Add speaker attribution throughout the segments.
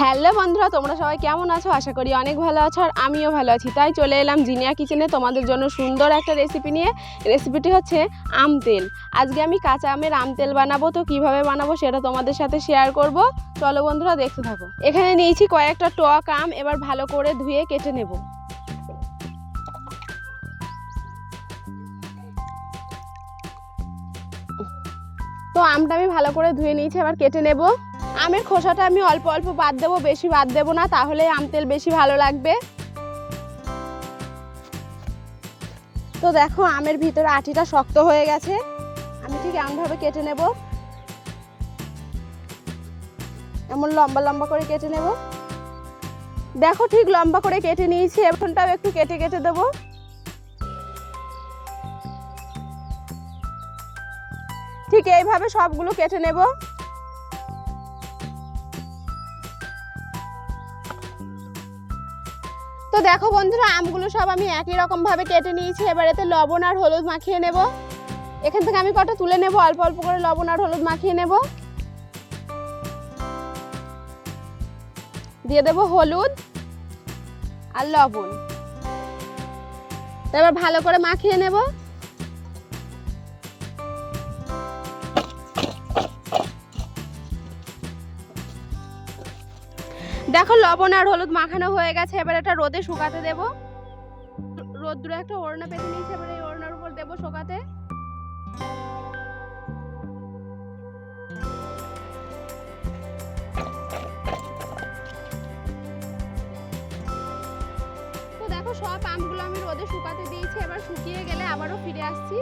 Speaker 1: Hello বন্ধুরা, তোমরা সবাই কেমন আছো? আশা করি অনেক ভালো আছো আর আমিও ভালো আছি। তাই চলে এলাম জিনিয়া কিচেনে তোমাদের জন্য সুন্দর একটা রেসিপি নিয়ে। রেসিপিটি হচ্ছে আম তেল। আজকে আমি কাঁচা আমের আম তেল বানাবো, তো কীভাবে বানাবো সেটা তোমাদের সাথে শেয়ার করব। চলো বন্ধুরা, দেখতে থাকো। এখানে নিয়েছি কয়েকটা টক আম, এবার ভালো করে ধুয়ে কেটে নেব। তো আমটা আমি ভালো করে ধুয়ে নিয়েছি, এবার কেটে নেব। আমের খোসাটা আমি অল্প অল্প বাদ দেবো, বেশি বাদ দেবো না, তাহলে আম তেল বেশি ভালো লাগবে। তো দেখো, আমের ভিতরে আটিটা শক্ত হয়ে গেছে। আমি ঠিক এমনভাবে কেটে নেব। এমন লম্বা লম্বা করে কেটে নেব। দেখো, ঠিক লম্বা করে কেটে নিয়েছি এখনটাও একটু কেটে কেটে দেবো। ঠিক এইভাবে সবগুলো কেটে নেব। তো দেখো বন্ধুরা, আমগুলো সব আমি একই রকম ভাবে কেটে নিয়েছি। এবার এতে লবণ আর হলুদ মাখিয়ে নেব। এখান থেকে আমি কটা তুলে নেব, অল্প অল্প করে লবণ আর হলুদ মাখিয়ে নেব। দিয়ে দেব হলুদ আর লবণ। তারপর ভালো করে মাখিয়ে নেব। দেখো, লবণ আর হলুদ মাখানো হয়ে গেছে, এবার এটা রোদে শুকাতে দেব। রোদ্দুরে একটা ওড়না পেতে নিয়েছি, এবার এই ওড়নার উপর দেবো শুকাতে। দেখো, সব আমগুলো আমি রোদে শুকাতে দিয়েছি, এবার শুকিয়ে গেলে আবারও ফিরে আসছি।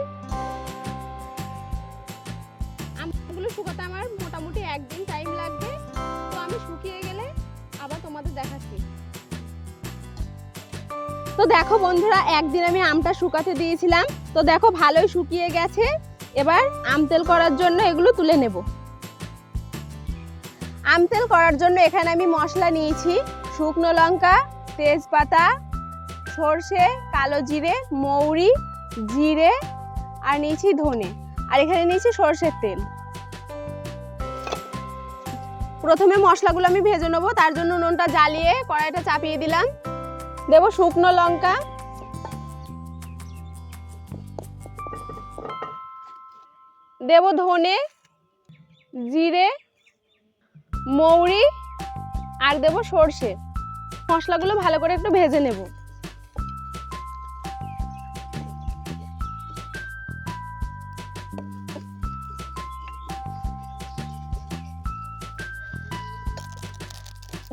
Speaker 1: আমগুলো শুকাতে আমার মোটামুটি একদিন টাইম লাগবে। তো দেখো বন্ধুরা, একদিন আমি আমটা শুকাতে দিয়েছিলাম। তো দেখো ভালোই শুকিয়ে গেছে। এবার আম তেল করার জন্য এগুলো তুলে নেব। আম তেল করার জন্য এখানে আমি মশলা নিয়েছি। শুকনো লঙ্কা, তেজপাতা, সর্ষে, কালো জিরে, মৌরি, জিরে, আর নিয়েছি ধনে। আর এখানে নিয়েছি সর্ষের তেল। প্রথমে মশলাগুলো আমি ভেজে নেব, তার জন্য নুনটা জ্বালিয়ে কড়াইটা চাপিয়ে দিলাম। দেব শুকনো লঙ্কা। দেব ধনে, জিরে, মৌরি, আর দেব সর্ষে। মশলাগুলো ভালো করে একটু ভেজে নেব।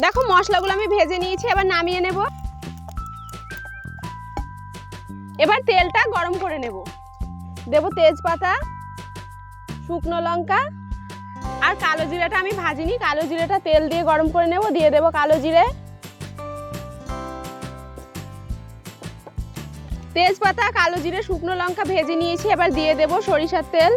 Speaker 1: দেখো মশলাগুলো আমি ভেজে নিয়েছি, এবার নামিয়ে নেব। এবার তেলটা গরম করে নেব। দেব তেজপাতা, শুকনো লঙ্কা আর কালো জিরাটা আমি ভাজিনি। কালো জিরাটা তেল দিয়ে গরম করে নেব, দিয়ে দেব কালো জিরে। তেজপাতা, কালো জিরে, শুকনো লঙ্কা ভেজে নিয়েছি, এবার দিয়ে দেব সরিষার তেল।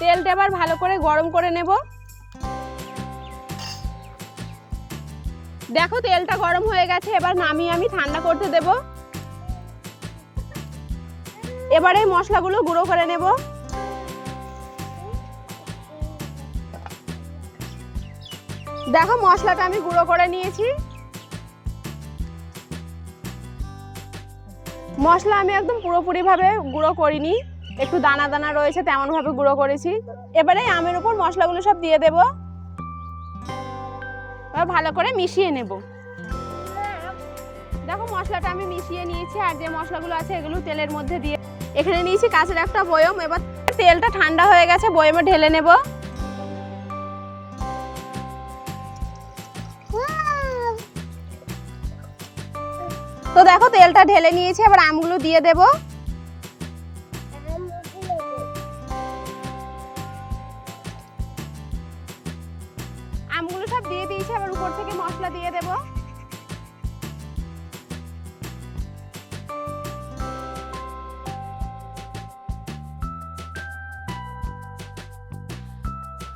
Speaker 1: তেলটা এবার ভালো করে গরম করে নেব। দেখো তেলটা গরম হয়ে গেছে, এবার নামিয়ে আমি ঠান্ডা করতে দেব। এবারে মশলাগুলো গুঁড়ো করে নেব। দেখো মশলাটা আমি গুঁড়ো করে নিয়েছি। মশলা আমি একদম পুরোপুরিভাবে গুঁড়ো করিনি। একটু দানা দানা রয়েছে তেমন ভাবে গুঁড়ো করেছি। এবারে আমের উপর মশলাগুলো সব দিয়ে দেব। ভালো করে মিশিয়ে নেব। দেখো মশলাটা আমি মিশিয়ে নিয়েছি, আর যে মশলাগুলো আছে এগুলো তেলের মধ্যে দিয়ে। এখানে নিয়েছি কাঁচের একটা বয়ম, এবার তেলটা ঠান্ডা হয়ে গেছে, বয়মে ঢেলে নেব। তো দেখো তেলটা ঢেলে নিয়েছি, এবার আমগুলো দিয়ে দেবো। আমগুলো সব দিয়ে দিয়েছি আবার উপর থেকে মশলা দিয়ে দেবো।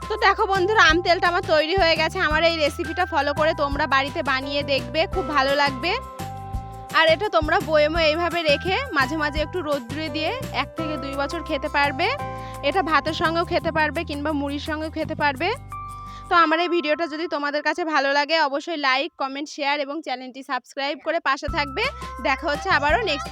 Speaker 1: তো দেখো বন্ধুরা, আম তেলটা আমার তৈরি হয়ে গেছে। আমার এই রেসিপিটা ফলো করে তোমরা বাড়িতে বানিয়ে দেখবে, খুব ভালো লাগবে। আর এটা তোমরা বয়েমো এইভাবে রেখে মাঝে মাঝে একটু রোদ্রে দিয়ে এক থেকে দুই বছর খেতে পারবে। এটা ভাতের সঙ্গেও খেতে পারবে কিংবা মুড়ির সঙ্গেও খেতে পারবে। তো আমার এই ভিডিওটা যদি তোমাদের কাছে ভালো লাগে, অবশ্যই লাইক কমেন্ট শেয়ার এবং চ্যানেলটি সাবস্ক্রাইব করে পাশে থাকবে। দেখা হচ্ছে আবারও নেক্সট